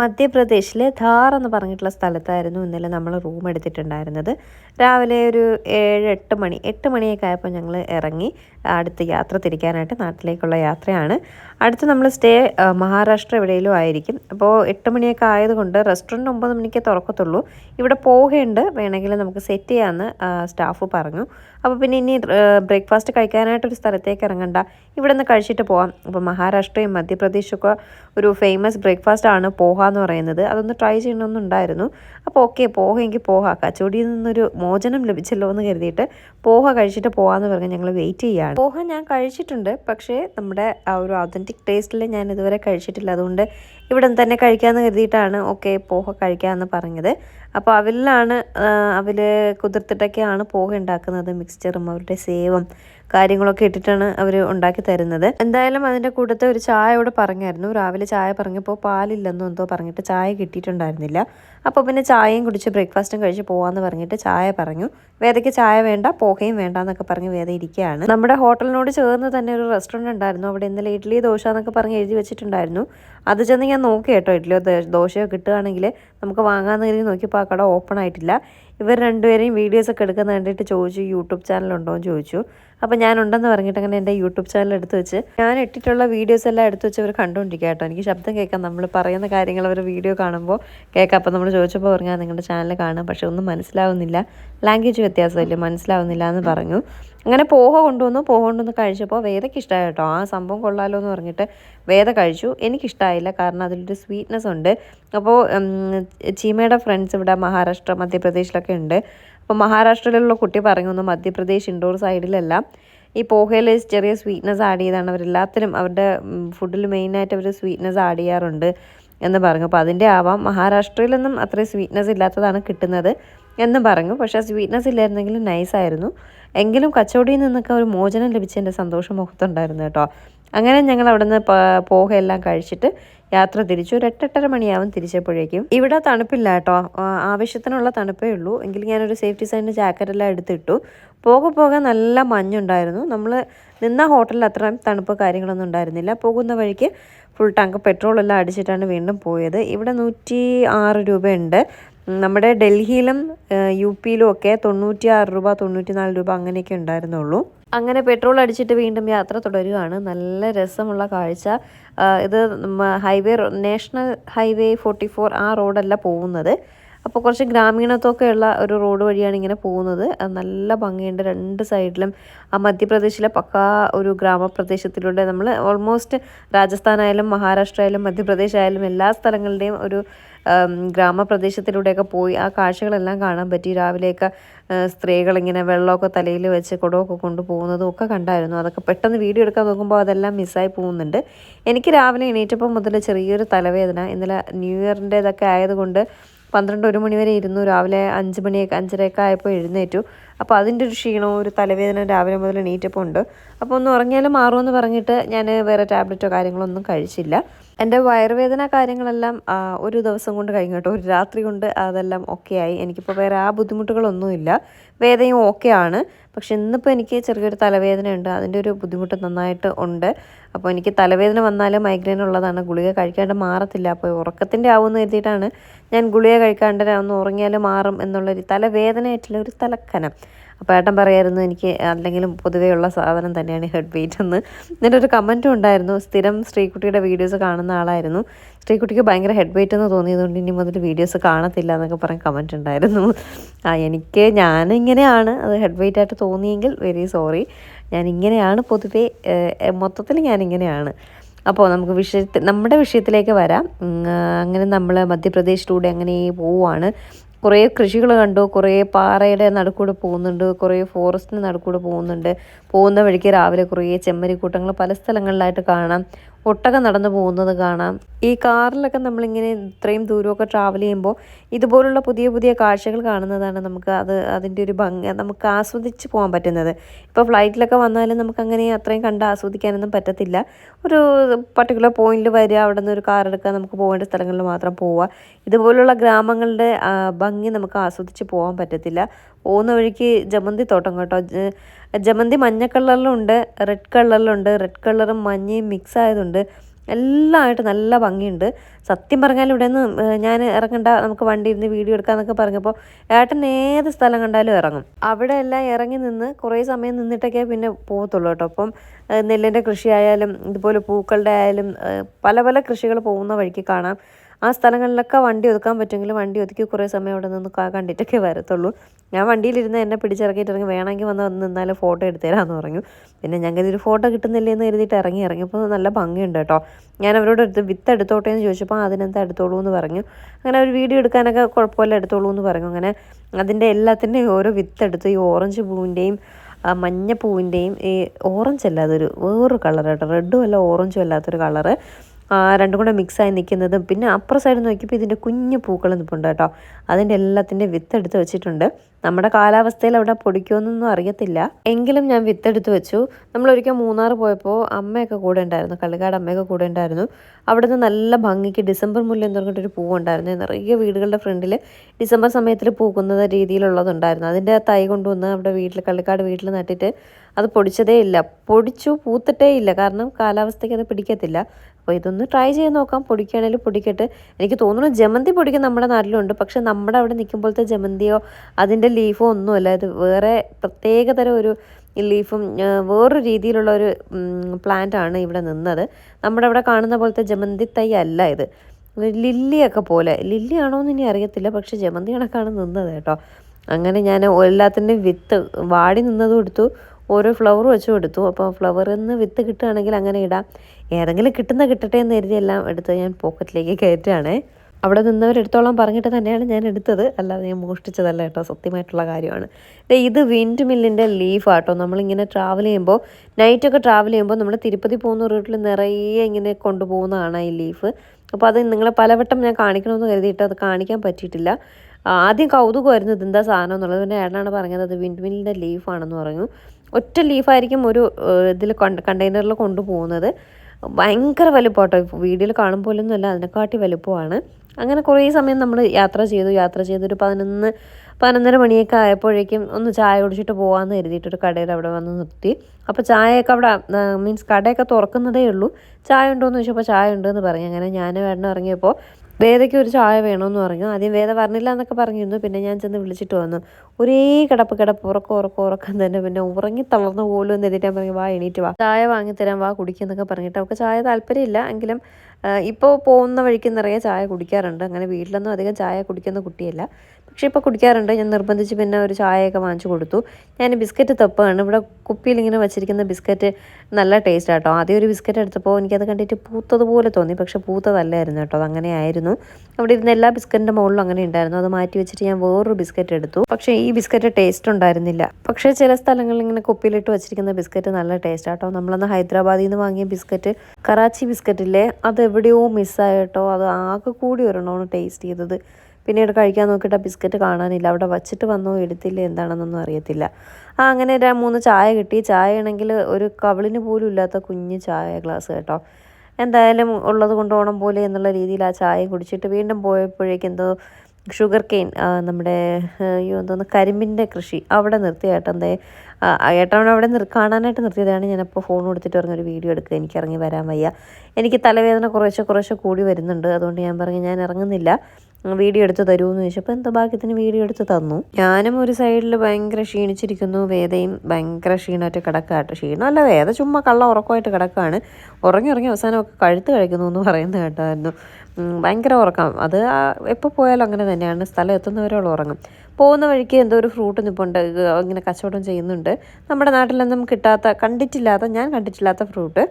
മധ്യപ്രദേശിലെ ധാർ എന്ന് പറഞ്ഞിട്ടുള്ള സ്ഥലത്തായിരുന്നു ഇന്നലെ നമ്മൾ റൂം എടുത്തിട്ടുണ്ടായിരുന്നത്. രാവിലെ ഒരു ഏഴ് എട്ട് മണി എട്ട് മണിയൊക്കെ ആയപ്പോൾ ഞങ്ങൾ ഇറങ്ങി അടുത്ത് യാത്ര തിരിക്കാനായിട്ട് നാട്ടിലേക്കുള്ള യാത്രയാണ്. അടുത്ത് നമ്മൾ സ്റ്റേ മഹാരാഷ്ട്ര എവിടെയെങ്കിലും ആയിരിക്കും. അപ്പോൾ എട്ട് മണിയൊക്കെ ആയതുകൊണ്ട് റെസ്റ്റോറന്റ് ഒമ്പത് മണിക്ക് തുറക്കത്തുള്ളൂ. ഇവിടെ പോകേണ്ട വേണമെങ്കിൽ നമുക്ക് സെറ്റ് ചെയ്യാമെന്ന് സ്റ്റാഫ് പറഞ്ഞു. അപ്പോൾ പിന്നെ ഇനി ബ്രേക്ക്ഫാസ്റ്റ് കഴിക്കാനായിട്ട് ഒരു സ്ഥലത്തേക്ക് ഇറങ്ങണ്ട. ഇവിടെ നിന്ന് കഴിച്ചിട്ട് പോവാം. അപ്പോൾ മഹാരാഷ്ട്രയും മധ്യപ്രദേശൊക്കെ ഒരു ഫേമസ് ബ്രേക്ക്ഫാസ്റ്റ് ആണ് പോഹ എന്ന് പറയുന്നത്. അതൊന്ന് ട്രൈ ചെയ്യണമെന്നുണ്ടായിരുന്നു അപ്പോൾ ഓക്കെ പോഹ എങ്കിൽ പോഹ കച്ചോടിയിൽ നിന്നൊരു മോചനം ലഭിച്ചല്ലോ എന്ന് കരുതിയിട്ട് പോഹ കഴിച്ചിട്ട് പോകാമെന്ന് പറഞ്ഞ് ഞങ്ങൾ വെയിറ്റ് ചെയ്യുകയാണ് പോഹ ഞാൻ കഴിച്ചിട്ടുണ്ട്. പക്ഷേ നമ്മുടെ ആ ഒരു ഒതന്റിക് ടേസ്റ്റിൽ ഞാൻ ഇതുവരെ കഴിച്ചിട്ടില്ല. അതുകൊണ്ട് ഇവിടെ തന്നെ കഴിക്കാമെന്ന് കരുതിയിട്ടാണ് ഓക്കെ പോഹ കഴിക്കാമെന്ന് പറഞ്ഞത്. അപ്പോൾ അവലിലാണ് അവൽ കുതിർത്തിട്ടൊക്കെയാണ് പോക ഉണ്ടാക്കുന്നത് മിക്സ്ചറും അവരുടെ സേവം. കാര്യങ്ങളൊക്കെ ഇട്ടിട്ടാണ് അവർ ഉണ്ടാക്കി തരുന്നത്. എന്തായാലും അതിന്റെ കൂട്ടത്തെ ഒരു ചായയോട് പറഞ്ഞായിരുന്നു. രാവിലെ ചായ പറഞ്ഞപ്പോൾ പാലില്ലെന്നോ എന്തോ പറഞ്ഞിട്ട് ചായ കിട്ടിയിട്ടുണ്ടായിരുന്നില്ല. അപ്പോൾ പിന്നെ ചായയും കുടിച്ച് ബ്രേക്ക്ഫാസ്റ്റും കഴിച്ച് പോകാമെന്ന് പറഞ്ഞിട്ട് ചായ പറഞ്ഞു. വേദയ്ക്ക് ചായ വേണ്ട പോകയും വേണ്ട എന്നൊക്കെ പറഞ്ഞ് വേദ ഇരിക്കുകയാണ്. നമ്മുടെ ഹോട്ടലിനോട് ചേർന്ന് തന്നെ ഒരു റെസ്റ്റോറന്റ് ഉണ്ടായിരുന്നു. അവിടെ ഇന്നലെ ഇഡ്ഡലി ദോശ എന്നൊക്കെ പറഞ്ഞ് എഴുതി വെച്ചിട്ടുണ്ടായിരുന്നു. അത് ചെന്ന് ഞാൻ നോക്കി കേട്ടോ. ഇഡ്ഡലിയോ ദോശയോ കിട്ടുകയാണെങ്കിൽ നമുക്ക് വാങ്ങാമെന്ന് കരുതി നോക്കിയപ്പോൾ ആ കട ഓപ്പൺ ആയിട്ടില്ല. ഇവർ രണ്ടുപേരെയും വീഡിയോസൊക്കെ എടുക്കുന്ന കണ്ടിട്ട് ചോദിച്ചു യൂട്യൂബ് ചാനൽ ഉണ്ടോ എന്ന് ചോദിച്ചു. അപ്പോൾ ഞാൻ ഉണ്ടെന്ന് പറഞ്ഞിട്ട് അങ്ങനെ എന്റെ യൂട്യൂബ് ചാനൽ എടുത്ത് വെച്ച് ഞാൻ ഇട്ടിട്ടുള്ള വീഡിയോസ് എല്ലാം എടുത്ത് വെച്ച് അവർ കണ്ടുകൊണ്ടിരിക്കുക കേട്ടോ. എനിക്ക് ശബ്ദം കേൾക്കാം നമ്മൾ പറയുന്ന കാര്യങ്ങൾ അവർ വീഡിയോ കാണുമ്പോൾ കേൾക്കാം. അപ്പോൾ നമ്മൾ ചോദിച്ചപ്പോൾ പറഞ്ഞാൽ നിങ്ങളുടെ ചാനൽ കാണും. പക്ഷേ ഒന്നും മനസ്സിലാവുന്നില്ല. ലാംഗ്വേജ് വ്യത്യാസമില്ല? മനസ്സിലാവുന്നില്ല എന്ന് പറഞ്ഞു. അങ്ങനെ പോഹ കൊണ്ടുവന്നു. പോഹ കൊണ്ടുവന്ന് കഴിച്ചപ്പോൾ വേദയ്ക്ക് ഇഷ്ടമായി കേട്ടോ. ആ സംഭവം കൊള്ളാലോ എന്ന് പറഞ്ഞിട്ട് വേദ കഴിച്ചു. എനിക്കിഷ്ടമായില്ല കാരണം അതിലൊരു സ്വീറ്റ്നെസ് ഉണ്ട്. അപ്പോൾ ചീമയുടെ ഫ്രണ്ട്സ് ഇവിടെ മഹാരാഷ്ട്ര മധ്യപ്രദേശിലൊക്കെ ഉണ്ട്. അപ്പോൾ മഹാരാഷ്ട്രയിലുള്ള കുട്ടി പറഞ്ഞു മധ്യപ്രദേശ് ഇൻഡോർ സൈഡിലെല്ലാം ഈ പോഹയിൽ ചെറിയ സ്വീറ്റ്നെസ് ആഡ് ചെയ്താണ്. അവരെല്ലാത്തിനും അവരുടെ ഫുഡിൽ മെയിനായിട്ട് അവർ സ്വീറ്റ്നെസ് ആഡ് ചെയ്യാറുണ്ട് എന്ന് പറഞ്ഞു. അപ്പോൾ അതിന്റെ ആവാം. മഹാരാഷ്ട്രയിലൊന്നും അത്രയും സ്വീറ്റ്നെസ് ഇല്ലാത്തതാണ് കിട്ടുന്നത് എന്ന് പറഞ്ഞു. പക്ഷേ സ്വീറ്റ്നെസ് ഇല്ലായിരുന്നെങ്കിലും നൈസായിരുന്നു എങ്കിലും കച്ചവടിയിൽ നിന്നൊക്കെ ഒരു മോചനം ലഭിച്ചതിന്റെ സന്തോഷം മുഖത്തുണ്ടായിരുന്നു കേട്ടോ. അങ്ങനെ ഞങ്ങൾ അവിടുന്ന് പോഹയെല്ലാം കഴിച്ചിട്ട് യാത്ര തിരിച്ചു. ഒരു എട്ടെട്ടര മണിയാവും തിരിച്ചപ്പോഴേക്കും. ഇവിടെ തണുപ്പില്ല കേട്ടോ ആവശ്യത്തിനുള്ള തണുപ്പേ ഉള്ളൂ. എങ്കിലും ഞാനൊരു സേഫ്റ്റി സൈഡിന്റെ ജാക്കറ്റെല്ലാം എടുത്തിട്ടു. പോകെ പോകെ നല്ല മഞ്ഞുണ്ടായിരുന്നു. നമ്മൾ നിന്ന ഹോട്ടലിൽ അത്രയും തണുപ്പ് കാര്യങ്ങളൊന്നും ഉണ്ടായിരുന്നില്ല. പോകുന്ന വഴിക്ക് ഫുൾ ടാങ്ക് പെട്രോൾ എല്ലാം അടിച്ചിട്ടാണ് വീണ്ടും പോയത്. ഇവിടെ നൂറ്റി ആറ് രൂപയുണ്ട്. നമ്മുടെ ഡൽഹിയിലും യു പിയിലും ഒക്കെ തൊണ്ണൂറ്റി ആറ് രൂപ തൊണ്ണൂറ്റി നാല് രൂപ അങ്ങനെയൊക്കെ ഉണ്ടായിരുന്നുള്ളൂ. അങ്ങനെ പെട്രോൾ അടിച്ചിട്ട് വീണ്ടും യാത്ര തുടരുകയാണ്. നല്ല രസമുള്ള കാഴ്ച. ഇത് highway national highway forty four ആ റോഡല്ല പോകുന്നത്. അപ്പോൾ കുറച്ച് ഗ്രാമീണത്വമൊക്കെയുള്ള ഒരു റോഡ് വഴിയാണ് ഇങ്ങനെ പോകുന്നത്. നല്ല ഭംഗിയുണ്ട്. രണ്ട് സൈഡിലും ആ മധ്യപ്രദേശിലെ പക്കാ ഒരു ഗ്രാമപ്രദേശത്തിലൂടെ നമ്മൾ ഓൾമോസ്റ്റ് രാജസ്ഥാനായാലും മഹാരാഷ്ട്ര ആയാലും മധ്യപ്രദേശ് ആയാലും എല്ലാ സ്ഥലങ്ങളുടെയും ഒരു ഗ്രാമപ്രദേശത്തിലൂടെയൊക്കെ പോയി ആ കാഴ്ചകളെല്ലാം കാണാൻ പറ്റി. രാവിലെയൊക്കെ സ്ത്രീകളിങ്ങനെ വെള്ളമൊക്കെ തലയിൽ വെച്ച് കുടമൊക്കെ കൊണ്ടുപോകുന്നതും ഒക്കെ കണ്ടായിരുന്നു. അതൊക്കെ പെട്ടെന്ന് വീഡിയോ എടുക്കാൻ നോക്കുമ്പോൾ അതെല്ലാം മിസ്സായി പോകുന്നുണ്ട്. എനിക്ക് രാവിലെ എണീറ്റപ്പോൾ മുതൽ ചെറിയൊരു തലവേദന. ഇന്നലെ ന്യൂ ഇയറിന്റെതൊക്കെ ആയതുകൊണ്ട് പന്ത്രണ്ട് ഒരു മണി വരെ ഇരുന്നു. രാവിലെ അഞ്ച് മണിയൊക്കെ അഞ്ചരയൊക്കെ ആയപ്പോൾ എഴുന്നേറ്റു. അപ്പോൾ അതിന്റെ ഒരു ക്ഷീണവും ഒരു തലവേദന രാവിലെ മുതൽ എണീറ്റപ്പോൾ ഉണ്ട്. അപ്പോൾ ഒന്ന് ഉറങ്ങിയാലും മാറുമെന്ന് പറഞ്ഞിട്ട് ഞാൻ വേറെ ടാബ്ലറ്റോ കാര്യങ്ങളോ ഒന്നും കഴിച്ചില്ല. എന്റെ വയറുവേദന കാര്യങ്ങളെല്ലാം ഒരു ദിവസം കൊണ്ട് കഴിഞ്ഞു കേട്ടോ. ഒരു രാത്രി കൊണ്ട് അതെല്ലാം ഓക്കെ ആയി. എനിക്കിപ്പോൾ വേറെ ആ ബുദ്ധിമുട്ടുകളൊന്നുമില്ല. വേദനയും ഓക്കെ ആണ്. പക്ഷെ ഇന്നിപ്പോൾ എനിക്ക് ചെറിയൊരു തലവേദന ഉണ്ട് അതിന്റെ ഒരു ബുദ്ധിമുട്ട് നന്നായിട്ട് ഉണ്ട്. അപ്പോൾ എനിക്ക് തലവേദന വന്നാൽ മൈഗ്രെയിൻ ഉള്ളതാണ്. ഗുളിക കഴിക്കാണ്ട് മാറത്തില്ല. അപ്പോൾ ഉറക്കത്തിന്റെ ആവുമെന്ന് കരുതിയിട്ടാണ് ഞാൻ ഗുളിക കഴിക്കാണ്ട് ഒന്ന് ഉറങ്ങിയാൽ മാറും എന്നുള്ളൊരു തലവേദനയായിട്ടുള്ള ഒരു തലക്കനം. അപ്പോൾ ഏട്ടൻ പറയായിരുന്നു എനിക്ക് അല്ലെങ്കിലും പൊതുവെയുള്ള സാധനം തന്നെയാണ് ഹെഡ് വെയിറ്റ് എന്ന്. എന്നിട്ട് ഒരു കമന്റും ഉണ്ടായിരുന്നു. സ്ഥിരം സ്ത്രീക്കുട്ടിയുടെ വീഡിയോസ് കാണുന്ന ആളായിരുന്നു. സ്ത്രീക്കുട്ടിക്ക് ഭയങ്കര ഹെഡ് വെയിറ്റ് എന്ന് തോന്നിയതുകൊണ്ട് ഇനി മുതൽ വീഡിയോസ് കാണത്തില്ല എന്നൊക്കെ പറഞ്ഞ് കമന്റ് ഉണ്ടായിരുന്നു. ആ എനിക്ക് ഞാനിങ്ങനെയാണ് അത് ഹെഡ് വെയിറ്റ് ആയിട്ട് തോന്നിയെങ്കിൽ വെരി സോറി ഞാൻ ഇങ്ങനെയാണ് പൊതുവേ മൊത്തത്തിൽ ഞാനിങ്ങനെയാണ്. അപ്പോൾ നമുക്ക് വിഷയത്തിൽ നമ്മുടെ വിഷയത്തിലേക്ക് വരാം. അങ്ങനെ നമ്മൾ മധ്യപ്രദേശിലൂടെ അങ്ങനെ പോവുകയാണ് കുറേ കൃഷികൾ കണ്ടു കുറേ പാറയുടെ നടുക്കൂടെ പോകുന്നുണ്ട് കുറേ ഫോറസ്റ്റിന്റെ നടുക്കൂടെ പോകുന്നുണ്ട്. പോകുന്ന വഴിക്ക് രാവിലെ കുറേ ചെമ്മരിക്കൂട്ടങ്ങൾ പല സ്ഥലങ്ങളിലായിട്ട് കാണാം. ഒട്ടകം നടന്നു പോകുന്നത് കാണാം. ഈ കാറിലൊക്കെ നമ്മളിങ്ങനെ ഇത്രയും ദൂരമൊക്കെ ട്രാവൽ ചെയ്യുമ്പോൾ ഇതുപോലുള്ള പുതിയ പുതിയ കാഴ്ചകൾ കാണുന്നതാണ് നമുക്ക് അത് അതിന്റെ ഒരു ഭംഗി നമുക്ക് ആസ്വദിച്ച് പോകാൻ പറ്റുന്നത്. ഇപ്പോൾ ഫ്ലൈറ്റിലൊക്കെ വന്നാലും നമുക്ക് അങ്ങനെ അത്രയും കണ്ട് ആസ്വദിക്കാനൊന്നും പറ്റത്തില്ല. ഒരു പർട്ടിക്കുലർ പോയിന്റിൽ വരിക അവിടെ നിന്ന് ഒരു കാർ എടുക്കുക നമുക്ക് പോകേണ്ട സ്ഥലങ്ങളിൽ മാത്രം പോവുക. ഇതുപോലുള്ള ഗ്രാമങ്ങളുടെ ഭംഗി നമുക്ക് ആസ്വദിച്ച് പോകാൻ പറ്റത്തില്ല. പോകുന്ന വഴിക്ക് ജമന്തി തോട്ടം കേട്ടോ. ജമന്തി മഞ്ഞ കളറിലുണ്ട് റെഡ് കളറിലുണ്ട് റെഡ് കളറും മഞ്ഞയും മിക്സ് ആയതുണ്ട്. എല്ലാമായിട്ട് നല്ല ഭംഗിയുണ്ട്. സത്യം പറഞ്ഞാൽ ഇവിടെ നിന്ന് ഞാൻ ഇറങ്ങണ്ട നമുക്ക് വണ്ടി ഇരുന്ന് വീഡിയോ എടുക്കാന്നൊക്കെ പറഞ്ഞപ്പോൾ ഏട്ടൻ ഏത് സ്ഥലം കണ്ടാലും ഇറങ്ങും. അവിടെ എല്ലാം ഇറങ്ങി നിന്ന് കുറേ സമയം നിന്നിട്ടൊക്കെ പിന്നെ പോകത്തുള്ളൂ കേട്ടോ. അപ്പം നെല്ലിന്റെ കൃഷി ആയാലും ഇതുപോലെ പൂക്കളുടെ ആയാലും പല പല കൃഷികൾ പോകുന്ന വഴിക്ക് കാണാം. ആ സ്ഥലങ്ങളിലൊക്കെ വണ്ടി ഒതുക്കാൻ പറ്റുമെങ്കിൽ വണ്ടി ഒതുക്കി കുറേ സമയം അവിടെ നിന്ന് കണ്ടിട്ടൊക്കെ വരത്തുള്ളൂ. ഞാൻ വണ്ടിയിലിരുന്ന് എന്നെ പിടിച്ചിറക്കിയിട്ട് ഇറങ്ങി വേണമെങ്കിൽ വന്ന് വന്ന് നിന്നാലും ഫോട്ടോ എടുത്തേരാന്ന് പറഞ്ഞു. പിന്നെ ഞങ്ങൾക്ക് ഇതൊരു ഫോട്ടോ കിട്ടുന്നില്ലേ എന്ന് കരുതിയിട്ട് ഇറങ്ങി ഇറങ്ങിയപ്പോൾ നല്ല ഭംഗിയുണ്ട് കേട്ടോ. ഞാൻ അവരോട് എടുത്ത് വിത്ത് എടുത്തോട്ടെ എന്ന് ചോദിച്ചപ്പോൾ "ആ, അതിനെന്താ എടുത്തോളൂ എന്ന് പറഞ്ഞു. അങ്ങനെ ഒരു വീഡിയോ എടുക്കാനൊക്കെ കുഴപ്പമില്ല എടുത്തോളൂ എന്ന് പറഞ്ഞു. അങ്ങനെ അതിന്റെ എല്ലാത്തിന്റെയും ഓരോ വിത്ത് എടുത്ത് ഈ ഓറഞ്ച് പൂവിന്റെയും ആ മഞ്ഞ പൂവിന്റെയും ഈ ഓറഞ്ച് അല്ല അതൊരു വേറൊരു കളർ കേട്ടോ. റെഡും അല്ല ഓറഞ്ചും അല്ലാത്തൊരു കളറ്. രണ്ടും കൂടെ മിക്സായി നിൽക്കുന്നതും പിന്നെ അപ്പുറം സൈഡ് നോക്കിയപ്പോൾ ഇതിന്റെ കുഞ്ഞു പൂക്കൾ നിൽപ്പുണ്ട് കേട്ടോ. അതിന്റെ എല്ലാത്തിന്റെ വിത്തെടുത്ത് വെച്ചിട്ടുണ്ട്. നമ്മുടെ കാലാവസ്ഥയിൽ അവിടെ പൊടിക്കുമെന്നൊന്നും അറിയത്തില്ല. എങ്കിലും ഞാൻ വിത്തെടുത്ത് വെച്ചു. നമ്മൾ ഒരിക്കൽ മൂന്നാർ പോയപ്പോൾ അമ്മയൊക്കെ കൂടെ ഉണ്ടായിരുന്നു. കള്ളിക്കാട് അമ്മയൊക്കെ കൂടെ ഉണ്ടായിരുന്നു. അവിടെ നിന്ന് നല്ല ഭംഗിക്ക് ഡിസംബർ മുല്ല എന്ന് പറഞ്ഞിട്ടൊരു പൂവുണ്ടായിരുന്നു. നിറയെ വീടുകളുടെ ഫ്രണ്ടിൽ ഡിസംബർ സമയത്തിൽ പൂക്കുന്ന രീതിയിലുള്ളതുണ്ടായിരുന്നു. അതിന്റെ തൈ കൊണ്ടുവന്ന് അവിടെ വീട്ടിൽ കള്ളിക്കാട് വീട്ടിൽ നട്ടിട്ട് അത് പൊടിച്ചതേ ഇല്ല. പൊടിച്ചു പൂത്തിട്ടേ ഇല്ല. കാരണം കാലാവസ്ഥയ്ക്ക് അത് പിടിക്കത്തില്ല. അപ്പോൾ ഇതൊന്ന് ട്രൈ ചെയ്ത് നോക്കാം. പൊടിക്കുകയാണെങ്കിൽ പൊടിക്കട്ടെ. എനിക്ക് തോന്നുന്നു ജമന്തി പൊടിക്കും നമ്മുടെ നാട്ടിലുണ്ട്. പക്ഷെ നമ്മുടെ അവിടെ നിൽക്കുമ്പോഴത്തെ ജമന്തിയോ അതിന്റെ ലീഫോ ഒന്നുമല്ല. ഇത് വേറെ പ്രത്യേകതരം ഒരു ലീഫും വേറൊരു രീതിയിലുള്ള ഒരു പ്ലാന്റ് ആണ് ഇവിടെ നിന്നത്. നമ്മുടെ അവിടെ കാണുന്ന പോലത്തെ ജമന്തി തൈ അല്ല ഇത്. ലില്ലിയൊക്കെ പോലെ. ലില്ലി ആണോ എന്ന് ഇനി അറിയത്തില്ല. പക്ഷെ ജമന്തി കണക്കാണ് നിന്നത് കേട്ടോ. അങ്ങനെ ഞാൻ എല്ലാത്തിന്റെയും വിത്ത് വാടി നിന്നതും എടുത്തു. ഓരോ ഫ്ലവർ വെച്ച് കൊടുത്തു. അപ്പോൾ ഫ്ലവറിൽ നിന്ന് വിത്ത് കിട്ടുകയാണെങ്കിൽ അങ്ങനെ ഇടാം. ഏതെങ്കിലും കിട്ടുന്ന കിട്ടട്ടെ എന്ന് കരുതി എല്ലാം എടുത്ത് ഞാൻ പോക്കറ്റിലേക്ക് കയറ്റുകയാണേ അവിടെ നിന്നവരെടുത്തോളം പറഞ്ഞിട്ട് തന്നെയാണ് ഞാൻ എടുത്തത്. അല്ലാതെ ഞാൻ മോഷ്ടിച്ചതല്ല കേട്ടോ. സത്യമായിട്ടുള്ള കാര്യമാണ്. ഇത് വിൻഡ് മില്ലിന്റെ ലീഫാട്ടോ നമ്മളിങ്ങനെ ട്രാവൽ ചെയ്യുമ്പോൾ നൈറ്റൊക്കെ ട്രാവൽ ചെയ്യുമ്പോൾ നമ്മൾ തിരുപ്പതി പോകുന്ന റൂട്ടിൽ നിറയെ ഇങ്ങനെ കൊണ്ടുപോകുന്നതാണ് ഈ ലീഫ് അപ്പോൾ അത് നിങ്ങളെ പലവട്ടം ഞാൻ കാണിക്കണമെന്ന് കരുതിയിട്ട് അത് കാണിക്കാൻ പറ്റിയിട്ടില്ല. ആദ്യം കൗതുകമായിരുന്നു ഇതെന്താ സാധനം എന്നുള്ളത്. പിന്നെ ഏട്ടനാണ് പറഞ്ഞത് അത് വിൻഡ് മില്ലിന്റെ ലീഫാണെന്ന് പറഞ്ഞു. ഒറ്റ ലീഫായിരിക്കും ഒരു ഇതിൽ കണ്ടെയ്നറിൽ കൊണ്ടുപോകുന്നത്. ഭയങ്കര വലുപ്പമാട്ടോ വീഡിയോയിൽ കാണുമ്പോലൊന്നുമല്ല അതിനെക്കാട്ടി വലുപ്പമാണ്. അങ്ങനെ കുറേ സമയം നമ്മൾ യാത്ര ചെയ്തു. യാത്ര ചെയ്തു ഒരു പതിനൊന്ന് പതിനൊന്നര മണിയൊക്കെ ആയപ്പോഴേക്കും ഒന്ന് ചായ കുടിച്ചിട്ട് പോകാമെന്ന് കരുതിയിട്ടൊരു കടയിൽ അവിടെ വന്ന് നിർത്തി. അപ്പോൾ ചായയൊക്കെ അവിടെ മീൻസ് കടയൊക്കെ തുറക്കുന്നതേ ഉള്ളൂ. ചായ ഉണ്ടോ എന്ന് ചോദിച്ചപ്പോൾ ചായ ഉണ്ടെന്ന് പറഞ്ഞു. അങ്ങനെ ഞാൻ വേണം ഇറങ്ങിയപ്പോൾ വേദയ്ക്ക് ഒരു ചായ വേണമെന്ന് പറഞ്ഞു. ആദ്യം വേദ പറഞ്ഞില്ല എന്നൊക്കെ പറഞ്ഞിരുന്നു. പിന്നെ ഞാൻ ചെന്ന് വിളിച്ചിട്ട് വന്നു. ഒരേ കിടപ്പ് കിടപ്പ് ഉറക്കം ഉറക്കം ഉറക്കം തന്നെ. പിന്നെ ഉറങ്ങി തളർന്നു പോലും എന്ന് ഞാൻ പറഞ്ഞു വാ എണീറ്റ് വാ. ചായ വാങ്ങിത്തരാൻ വാ കുടിക്കുന്നൊക്കെ പറഞ്ഞിട്ട് അവൾക്ക് ചായ താല്പര്യമില്ല. എങ്കിലും ഇപ്പോൾ പോകുന്ന വഴിക്ക് നിറയെ ചായ കുടിക്കാറുണ്ട്. അങ്ങനെ വീട്ടിലൊന്നും അധികം ചായ കുടിക്കുന്ന കുട്ടിയല്ല. പക്ഷേ ഇപ്പോൾ കുടിക്കാറുണ്ട്. ഞാൻ നിർബന്ധിച്ച് പിന്നെ ഒരു ചായയൊക്കെ വാങ്ങിച്ചു കൊടുത്തു. ഞാൻ ബിസ്ക്കറ്റ് തപ്പാണ്. ഇവിടെ കുപ്പിയിൽ ഇങ്ങനെ വെച്ചിരിക്കുന്ന ബിസ്ക്കറ്റ് നല്ല ടേസ്റ്റ് ആട്ടോ ആദ്യം ഒരു ബിസ്ക്കറ്റ് എടുത്തപ്പോൾ എനിക്കത് കണ്ടിട്ട് പൂത്തതുപോലെ തോന്നി. പക്ഷെ പൂത്തതല്ലായിരുന്നു കേട്ടോ അത് അങ്ങനെ ആയിരുന്നു. അവിടെ ഇരുന്ന എല്ലാ ബിസ്ക്കറ്റിന്റെ മുകളിലും അങ്ങനെ ഉണ്ടായിരുന്നു. അത് മാറ്റി വെച്ചിട്ട് ഞാൻ വേറൊരു ബിസ്ക്കറ്റ് എടുത്തു. പക്ഷേ ഈ ബിസ്ക്കറ്റ് ടേസ്റ്റ് ഉണ്ടായിരുന്നില്ല. പക്ഷേ ചില സ്ഥലങ്ങളിൽ ഇങ്ങനെ കുപ്പിയിലിട്ട് വെച്ചിരിക്കുന്ന ബിസ്ക്കറ്റ് നല്ല ടേസ്റ്റ് ആട്ടോ നമ്മളന്ന് ഹൈദരാബാദിൽ നിന്ന് വാങ്ങിയ ബിസ്ക്കറ്റ് കറാച്ചി ബിസ്ക്കറ്റില്ലേ അത് എവിടെയോ മിസ്സായിട്ടോ അത് ആകെ കൂടി ഒരെണ്ണമാണ് ടേസ്റ്റ് ചെയ്തത്. പിന്നീട് കഴിക്കാൻ നോക്കിയിട്ട് ആ ബിസ്ക്കറ്റ് കാണാനില്ല. അവിടെ വച്ചിട്ട് വന്നോ എടുത്തില്ല എന്താണെന്നൊന്നും അറിയത്തില്ല. ആ അങ്ങനെ ഒരു മൂന്ന് ചായ കിട്ടി. ചായ ആണെങ്കിൽ ഒരു കവിളിന് പോലും ഇല്ലാത്ത കുഞ്ഞ് ചായ ഗ്ലാസ് കേട്ടോ. എന്തായാലും ഉള്ളത് ഓണം പോലെ എന്നുള്ള രീതിയിൽ ആ ചായ കുടിച്ചിട്ട് വീണ്ടും പോയപ്പോഴേക്കും എന്തോ ഷുഗർ കെയിൻ നമ്മുടെ അയ്യോ എന്തോന്ന് കരിമ്പിന്റെ കൃഷി അവിടെ നിർത്തി ഏട്ടന്റെ ഏട്ടൻ അവിടെ നിർ കാണാനായിട്ട് നിർത്തിയതാണ് ഞാനപ്പോൾ ഫോൺ കൊടുത്തിട്ട് പറഞ്ഞ ഒരു വീഡിയോ എടുക്കുക എനിക്ക് ഇറങ്ങി വരാൻ വയ്യ. എനിക്ക് തലവേദന കുറേശ്ശെ കുറേശ്ശെ കൂടി വരുന്നുണ്ട്. അതുകൊണ്ട് ഞാൻ പറഞ്ഞു ഞാൻ ഇറങ്ങുന്നില്ല. വീഡിയോ എടുത്ത് തരുമെന്ന് ചോദിച്ചപ്പോൾ എന്താ ഭാഗ്യത്തിന് വീഡിയോ എടുത്ത് തന്നു. ഞാനും ഒരു സൈഡിൽ ഭയങ്കര ക്ഷീണിച്ചിരിക്കുന്നു. വേദയും ഭയങ്കര ക്ഷീണമായിട്ട് കിടക്കാട്ടെ ക്ഷീണം അല്ല വേദ ചുമ്മാ കള്ള ഉറക്കമായിട്ട് കിടക്കുകയാണ് ഉറങ്ങി ഉറങ്ങി അവസാനമൊക്കെ കഴുത്ത് കഴിക്കുന്നു എന്ന് പറയുന്നത് കേട്ടായിരുന്നു. ഭയങ്കര ഉറക്കം. അത് എപ്പോൾ പോയാലും അങ്ങനെ തന്നെയാണ്. സ്ഥലം എത്തുന്നവരോളം ഉറങ്ങും. പോകുന്ന വഴിക്ക് എന്തോ ഒരു ഫ്രൂട്ട് നിൽപ്പുണ്ട് ഇങ്ങനെ കച്ചവടം ചെയ്യുന്നുണ്ട്. നമ്മുടെ നാട്ടിലൊന്നും കിട്ടാത്ത കണ്ടിട്ടില്ലാത്ത ഞാൻ കണ്ടിട്ടില്ലാത്ത ഫ്രൂട്ട്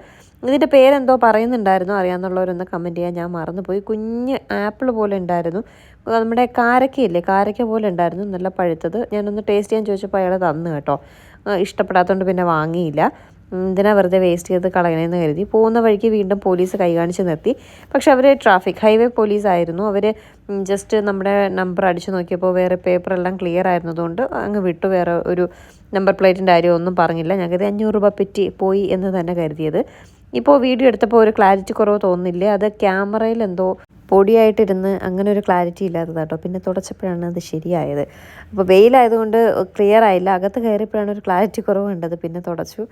ഇതിന്റെ പേരെന്തോ പറയുന്നുണ്ടായിരുന്നു. അറിയാമെന്നുള്ളവരൊന്ന് കമന്റ് ചെയ്യാൻ ഞാൻ മറന്നുപോയി. കുഞ്ഞ് ആപ്പിൾ പോലെ ഉണ്ടായിരുന്നു. നമ്മുടെ കാരക്കയില്ലേ? കാരക്ക പോലെ ഉണ്ടായിരുന്നു. നല്ല പഴുത്തത്. ഞാനൊന്ന് ടേസ്റ്റ് ചെയ്യാൻ ചോദിച്ചപ്പോൾ അയാൾ തന്നു കേട്ടോ. ഇഷ്ടപ്പെടാത്തതുകൊണ്ട് പിന്നെ വാങ്ങിയില്ല. എന്തിനാ വെറുതെ വേസ്റ്റ് ചെയ്ത് കളയണമെന്ന് കരുതി. പോകുന്ന വഴിക്ക് വീണ്ടും പോലീസ് കൈ കാണിച്ച് നിർത്തി. പക്ഷെ അവർ ട്രാഫിക് ഹൈവേ പോലീസ് ആയിരുന്നു. അവർ ജസ്റ്റ് നമ്മുടെ നമ്പർ അടിച്ചു നോക്കിയപ്പോൾ വേറെ പേപ്പർ എല്ലാം ക്ലിയർ ആയിരുന്നതുകൊണ്ട് അങ്ങ് വിട്ടു. വേറെ ഒരു നമ്പർ പ്ലേറ്റിന്റെ കാര്യം ഒന്നും പറഞ്ഞില്ല. ഞങ്ങൾക്ക് അഞ്ഞൂറ് രൂപ പറ്റി പോയി എന്ന് തന്നെ കരുതിയത്. ഇപ്പോൾ വീഡിയോ എടുത്തപ്പോൾ ഒരു ക്ലാരിറ്റി കുറവ് തോന്നുന്നില്ലേ അത് ക്യാമറയിൽ എന്തോ പൊടിയായിട്ടിരുന്ന് അങ്ങനെ ഒരു ക്ലാരിറ്റി ഇല്ലാത്തത് കേട്ടോ പിന്നെ തുടച്ചപ്പോഴാണ് അത് ശരിയായത്. അപ്പോൾ വെയിലായതുകൊണ്ട് ക്ലിയർ ആയില്ല. അകത്ത് കയറിയപ്പോഴാണ് ഒരു ക്ലാരിറ്റി കുറവ് കണ്ടത് പിന്നെ തുടച്ചു.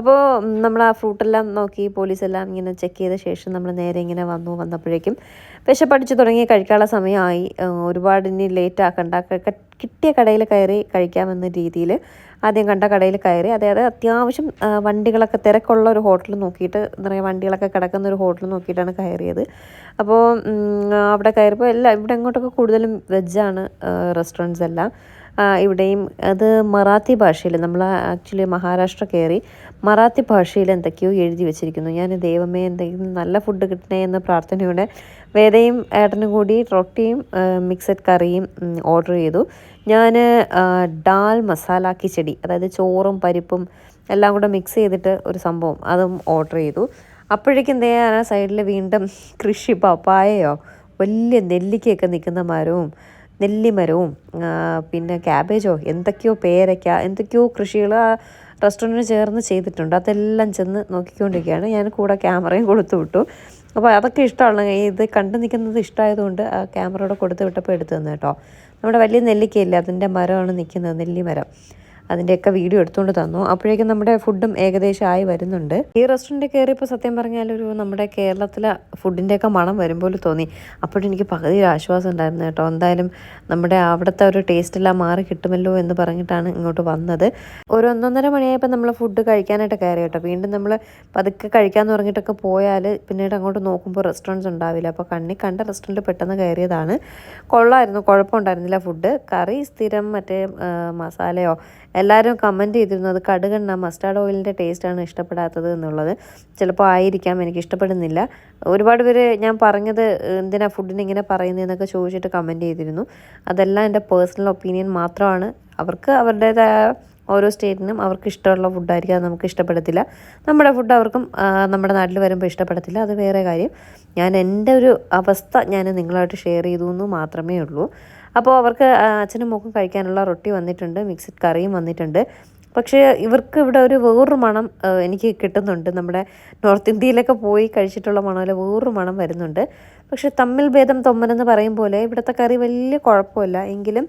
അപ്പോൾ നമ്മൾ ആ ഫ്രൂട്ടെല്ലാം നോക്കി പോലീസെല്ലാം ഇങ്ങനെ ചെക്ക് ചെയ്ത ശേഷം നമ്മൾ നേരെ ഇങ്ങനെ വന്നു വന്നപ്പോഴേക്കും വിശപ്പടിച്ച് തുടങ്ങി കഴിക്കാനുള്ള സമയമായി. ഒരുപാട് ഇനി ലേറ്റ് ആക്കണ്ട. കിട്ടിയ കടയിൽ കയറി കഴിക്കാമെന്ന രീതിയിൽ ആദ്യം കണ്ട കടയിൽ കയറി. അതായത് അത്യാവശ്യം വണ്ടികളൊക്കെ തിരക്കുള്ള ഒരു ഹോട്ടൽ നോക്കിയിട്ട് എന്താ പറയുക വണ്ടികളൊക്കെ കിടക്കുന്ന ഒരു ഹോട്ടൽ നോക്കിയിട്ടാണ് കയറിയത്. അപ്പോൾ അവിടെ കയറിയപ്പോൾ എല്ലാം ഇവിടെ അങ്ങോട്ടൊക്കെ കൂടുതലും വെജാണ് റെസ്റ്റോറന്റ്സ് എല്ലാം. ഇവിടെയും അത് മറാത്തി ഭാഷയിൽ നമ്മൾ ആക്ച്വലി മഹാരാഷ്ട്ര കയറി മറാത്തി ഭാഷയിൽ എന്തൊക്കെയോ എഴുതി വെച്ചിരിക്കുന്നു. ഞാൻ ദൈവമേ എന്തെങ്കിലും നല്ല ഫുഡ് കിട്ടണേ എന്ന പ്രാർത്ഥനയോടെ വേദയും ഏട്ടനും കൂടി റൊട്ടിയും മിക്സഡ് കറിയും ഓർഡർ ചെയ്തു. ഞാൻ ഡാൽ മസാല കിച്ചടി അതായത് ചോറും പരിപ്പും എല്ലാം കൂടെ മിക്സ് ചെയ്തിട്ട് ഒരു സംഭവം അതും ഓർഡർ ചെയ്തു. അപ്പോഴേക്കും എന്തെയ്യാ സൈഡിൽ വീണ്ടും കൃഷി പപ്പായയോ വലിയ നെല്ലിക്കയൊക്കെ നിൽക്കുന്ന മരവും നെല്ലിമരവും പിന്നെ ക്യാബേജോ എന്തൊക്കെയോ പേരയ്ക്ക എന്തൊക്കെയോ കൃഷികൾ ആ റെസ്റ്റോറന്റിന് ചേർന്ന് ചെയ്തിട്ടുണ്ട്. അതെല്ലാം ചെന്ന് നോക്കിക്കൊണ്ടിരിക്കുകയാണ്. ഞാൻ കൂടെ ക്യാമറയും കൊടുത്തു വിട്ടു. അപ്പോൾ അതൊക്കെ ഇഷ്ടമാണ് ഇത് കണ്ടു നിൽക്കുന്നത് ഇഷ്ടമായതുകൊണ്ട് ആ ക്യാമറയുടെ കൊടുത്ത് വിട്ടപ്പോൾ എടുത്തു തന്നെ കേട്ടോ. നമ്മുടെ വലിയ നെല്ലിക്കയില്ലേ? അതിന്റെ മരമാണ് നിൽക്കുന്നത് നെല്ലിമരം. അതിന്റെയൊക്കെ വീഡിയോ എടുത്തുകൊണ്ട് തന്നു. അപ്പോഴേക്കും നമ്മുടെ ഫുഡും ഏകദേശം ആയി വരുന്നുണ്ട്. ഈ റെസ്റ്റോറന്റ് കയറിയപ്പോൾ സത്യം പറഞ്ഞാൽ ഒരു നമ്മുടെ കേരളത്തിലെ ഫുഡിന്റെയൊക്കെ മണം വരുമ്പോൾ തോന്നി. അപ്പോഴെനിക്ക് പകുതി ഒരു ആശ്വാസം ഉണ്ടായിരുന്നു കേട്ടോ. എന്തായാലും നമ്മുടെ അവിടുത്തെ ഒരു ടേസ്റ്റ് എല്ലാം മാറി കിട്ടുമല്ലോ എന്ന് പറഞ്ഞിട്ടാണ് ഇങ്ങോട്ട് വന്നത്. ഒരു ഒന്നൊന്നര മണിയായപ്പോൾ നമ്മൾ ഫുഡ് കഴിക്കാനായിട്ട് കയറി കേട്ടോ. വീണ്ടും നമ്മൾ പതുക്കെ കഴിക്കാൻ പറഞ്ഞിട്ടൊക്കെ പോയാൽ പിന്നീട് അങ്ങോട്ട് നോക്കുമ്പോൾ റെസ്റ്റോറന്റ്സ് ഉണ്ടാവില്ല. അപ്പോൾ കണ്ണി കണ്ട റെസ്റ്റോറന്റ് പെട്ടെന്ന് കയറിയതാണ്. കൊള്ളായിരുന്നു. കുഴപ്പമുണ്ടായിരുന്നില്ല ഫുഡ് കറി സ്ഥിരം മറ്റേ മസാലയോ എല്ലാവരും കമന്റ് ചെയ്തിരുന്നു. അത് കടുകെണ്ണ മസ്റ്റാർഡ് ഓയിലിന്റെ ടേസ്റ്റാണ് ഇഷ്ടപ്പെടാത്തത് എന്നുള്ളത്. ചിലപ്പോൾ ആയിരിക്കാം എനിക്ക് ഇഷ്ടപ്പെടുന്നില്ല. ഒരുപാട് പേര് ഞാൻ പറഞ്ഞത് എന്തിനാ ഫുഡിന് ഇങ്ങനെ പറയുന്നത് എന്നൊക്കെ ചോദിച്ചിട്ട് കമന്റ് ചെയ്തിരുന്നു. അതെല്ലാം എന്റെ പേഴ്സണൽ ഒപ്പീനിയൻ മാത്രമാണ്. അവർക്ക് അവരുടേതായ ഓരോ സ്റ്റേറ്റിനും അവർക്ക് ഇഷ്ടമുള്ള ഫുഡായിരിക്കും അത് നമുക്ക് ഇഷ്ടപ്പെടത്തില്ല. നമ്മുടെ ഫുഡ് അവർക്കും നമ്മുടെ നാട്ടിൽ വരുമ്പോൾ ഇഷ്ടപ്പെടത്തില്ല. അത് വേറെ കാര്യം. ഞാൻ എന്റെ ഒരു അവസ്ഥ ഞാൻ നിങ്ങളായിട്ട് ഷെയർ ചെയ്തു എന്ന് മാത്രമേ ഉള്ളൂ. അപ്പോൾ അവർക്ക് അച്ഛനും മോക്കും കഴിക്കാനുള്ള റൊട്ടി വന്നിട്ടുണ്ട് മിക്സഡ് കറിയും വന്നിട്ടുണ്ട്. പക്ഷേ ഇവർക്ക് ഇവിടെ ഒരു വേറൊരു മണം എനിക്ക് കിട്ടുന്നുണ്ട്. നമ്മുടെ നോർത്ത് ഇന്ത്യയിലൊക്കെ പോയി കഴിച്ചിട്ടുള്ള മണമല്ല വേറൊരു മണം വരുന്നുണ്ട്. പക്ഷേ തമ്മിൽ ഭേദം തൊമ്മനെന്ന് പറയും പോലെ ഇവിടുത്തെ കറി വലിയ കുഴപ്പമില്ല. എങ്കിലും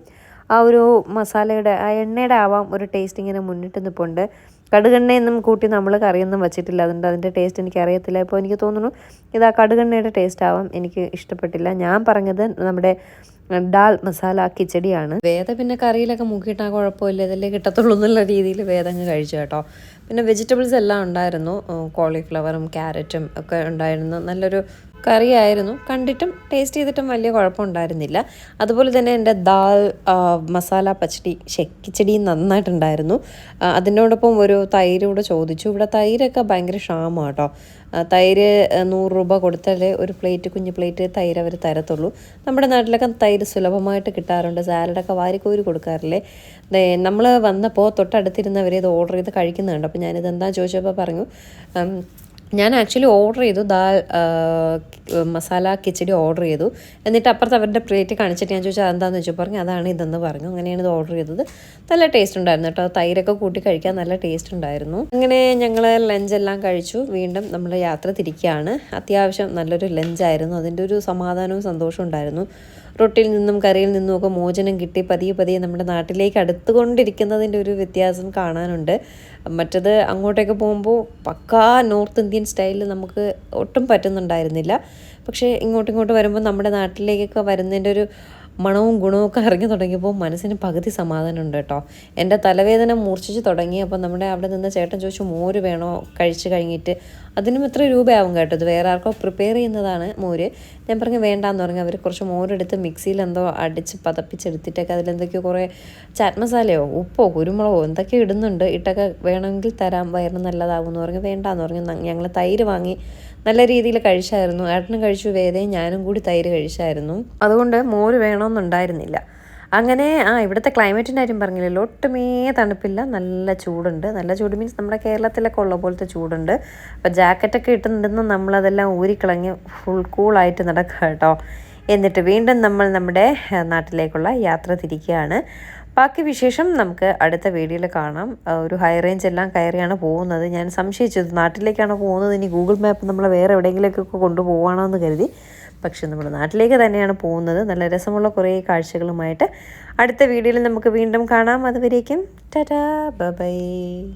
ആ ഒരു മസാലയുടെ ആ എണ്ണയുടെ ആവാം ഒരു ടേസ്റ്റ് ഇങ്ങനെ മുന്നിട്ട് നിൽപ്പുണ്ട് കടുകെണ്ണയൊന്നും കൂട്ടി നമ്മൾ കറിയൊന്നും വെച്ചിട്ടില്ല. അതുകൊണ്ട് അതിന്റെ ടേസ്റ്റ് എനിക്ക് അറിയത്തില്ല ഇപ്പോൾ എനിക്ക് തോന്നുന്നു ഇത് ആ കടുകെണ്ണയുടെ ടേസ്റ്റ് ആവാം. എനിക്ക് ഇഷ്ടപ്പെട്ടില്ല. ഞാൻ പറഞ്ഞത് നമ്മുടെ ഡാൽ മസാല കിച്ചടിയാണ്. വേദ പിന്നെ കറിയിലൊക്കെ മുക്കിയിട്ടാൽ കുഴപ്പമില്ല. ഇതല്ലേ കിട്ടത്തുള്ളൂ എന്നുള്ള രീതിയിൽ വേദം കഴിച്ചു കേട്ടോ. പിന്നെ വെജിറ്റബിൾസ് എല്ലാം ഉണ്ടായിരുന്നു. കോളിഫ്ലവറും ക്യാരറ്റും ഒക്കെ ഉണ്ടായിരുന്നു. നല്ലൊരു കറിയായിരുന്നു. കണ്ടിട്ടും ടേസ്റ്റ് ചെയ്തിട്ടും വലിയ കുഴപ്പമുണ്ടായിരുന്നില്ല. അതുപോലെ തന്നെ എന്റെ ദാൽ മസാല പച്ചടി കിച്ചടി നന്നായിട്ടുണ്ടായിരുന്നു. അതിനോടൊപ്പം ഒരു തൈര് കൂടെ ചോദിച്ചു. ഇവിടെ തൈരൊക്കെ ഭയങ്കര ക്ഷാമമാണ് കേട്ടോ തൈര് നൂറ് രൂപ കൊടുത്താലേ ഒരു പ്ലേറ്റ് കുഞ്ഞു പ്ലേറ്റ് തൈര് അവർ തരത്തുള്ളൂ. നമ്മുടെ നാട്ടിലൊക്കെ തൈര് സുലഭമായിട്ട് കിട്ടാറുണ്ട്. സാലഡൊക്കെ വാരിക്കോരി കൊടുക്കാറില്ലേ? നമ്മൾ വന്നപ്പോൾ തൊട്ടടുത്തിരുന്നവരെ ഇത് ഓർഡർ ചെയ്ത് കഴിക്കുന്നുണ്ട്. അപ്പോൾ ഞാനിത് എന്താ ചോദിച്ചപ്പോൾ പറഞ്ഞു ഞാൻ ആക്ച്വലി ഓർഡർ ചെയ്തു. ദാൽ മസാല കിച്ചടി ഓർഡർ ചെയ്തു. എന്നിട്ട് അപ്പുറത്ത് അവരുടെ പ്ലേറ്റ് കാണിച്ചിട്ട് ഞാൻ ചോദിച്ചാൽ എന്താണെന്ന് വെച്ചാൽ പറഞ്ഞു അതാണ് ഇതെന്ന് പറഞ്ഞു. അങ്ങനെയാണ് ഇത് ഓർഡർ ചെയ്തത്. നല്ല ടേസ്റ്റ് ഉണ്ടായിരുന്നു കേട്ടോ. തൈരൊക്കെ കൂട്ടി കഴിക്കാൻ നല്ല ടേസ്റ്റ് ഉണ്ടായിരുന്നു. അങ്ങനെ ഞങ്ങൾ ലഞ്ചെല്ലാം കഴിച്ചു. വീണ്ടും നമ്മൾ യാത്ര തിരിക്കുകയാണ്. അത്യാവശ്യം നല്ലൊരു ലഞ്ചായിരുന്നു അതിന്റെ ഒരു സമാധാനവും സന്തോഷവും ഉണ്ടായിരുന്നു. റൊട്ടിയിൽ നിന്നും കറിയിൽ നിന്നും ഒക്കെ മോചനം കിട്ടി പതിയെ പതിയെ നമ്മുടെ നാട്ടിലേക്ക് അടുത്തുകൊണ്ടിരിക്കുന്നതിന്റെ ഒരു വ്യത്യാസം കാണാനുണ്ട്. മറ്റത് അങ്ങോട്ടേക്ക് പോകുമ്പോൾ പക്കാ നോർത്ത് ഇന്ത്യൻ സ്റ്റൈലിൽ നമുക്ക് ഒട്ടും പറ്റുന്നുണ്ടായിരുന്നില്ല. പക്ഷേ ഇങ്ങോട്ടിങ്ങോട്ട് ഇങ്ങോട്ട് വരുമ്പോൾ നമ്മുടെ നാട്ടിലേക്കൊക്കെ വരുന്നതിന്റെ ഒരു മണവും ഗുണവും ഒക്കെ ഇറങ്ങി തുടങ്ങിയപ്പോൾ മനസ്സിന് പകുതി സമാധാനം ഉണ്ട് കേട്ടോ. എന്റെ തലവേദന മൂർച്ഛിച്ച് തുടങ്ങിയപ്പോൾ നമ്മുടെ അവിടെ നിന്ന് ചേട്ടൻ ചോദിച്ചു മോര് വേണോ? കഴിച്ച് കഴിഞ്ഞിട്ട്. അതിനും എത്ര രൂപയാവും കേട്ടോ. ഇത് വേറെ ആർക്കോ പ്രിപ്പയർ ചെയ്യുന്നതാണ് മോര്. ഞാൻ പറഞ്ഞു വേണ്ടാന്ന് പറഞ്ഞു. അവർ കുറച്ച് മോരെടുത്ത് മിക്സിയിൽ എന്തോ അടിച്ച് പതപ്പിച്ചെടുത്തിട്ടൊക്കെ അതിലെന്തൊക്കെയോ കുറേ ചാറ്റ് മസാലയോ ഉപ്പോ കുരുമുളകോ എന്തൊക്കെ ഇടുന്നുണ്ട്. ഇട്ടൊക്കെ വേണമെങ്കിൽ തരാം. വയറിന് നല്ലതാകും എന്ന് പറഞ്ഞു. വേണ്ടാന്ന് പറഞ്ഞു. ഞങ്ങൾ തൈര് വാങ്ങി നല്ല രീതിയിൽ കഴിച്ചായിരുന്നു. ഏട്ടനും കഴിച്ചു വേദയും ഞാനും കൂടി തൈര് കഴിച്ചായിരുന്നു. അതുകൊണ്ട് മോര് വേണമെന്നുണ്ടായിരുന്നില്ല. അങ്ങനെ ആ ഇവിടുത്തെ ക്ലൈമറ്റിന്റെ കാര്യം പറഞ്ഞില്ലല്ലോ ഒട്ടുമേ തണുപ്പില്ല. നല്ല ചൂടുണ്ട്. നല്ല ചൂട് മീൻസ് നമ്മുടെ കേരളത്തിലൊക്കെ ഉള്ള പോലത്തെ ചൂടുണ്ട്. അപ്പോൾ ജാക്കറ്റൊക്കെ ഇട്ടുന്നുണ്ടെന്ന് നമ്മളതെല്ലാം ഊരിക്കിളങ്ങി ഫുൾ കൂളായിട്ട് നടക്കുക കേട്ടോ എന്നിട്ട് വീണ്ടും നമ്മൾ നമ്മുടെ നാട്ടിലേക്കുള്ള യാത്ര തിരിക്കുകയാണ്. ബാക്കി വിശേഷം നമുക്ക് അടുത്ത വീഡിയോയിൽ കാണാം. ഒരു ഹൈ റേഞ്ച് എല്ലാം കയറിയാണ് പോകുന്നത്. ഞാൻ സംശയിച്ചത് നാട്ടിലേക്കാണ് പോകുന്നത്? ഇനി ഗൂഗിൾ മാപ്പ് നമ്മൾ വേറെ എവിടെയെങ്കിലേക്കൊക്കെ കൊണ്ടുപോകണോ എന്ന് കരുതി. പക്ഷെ നമ്മൾ നാട്ടിലേക്ക് തന്നെയാണ് പോകുന്നത്. നല്ല രസമുള്ള കുറേ കാഴ്ചകളുമായിട്ട് അടുത്ത വീഡിയോയിൽ നമുക്ക് വീണ്ടും കാണാം. അതുവരേക്കും ടാറ്റാ ബൈ.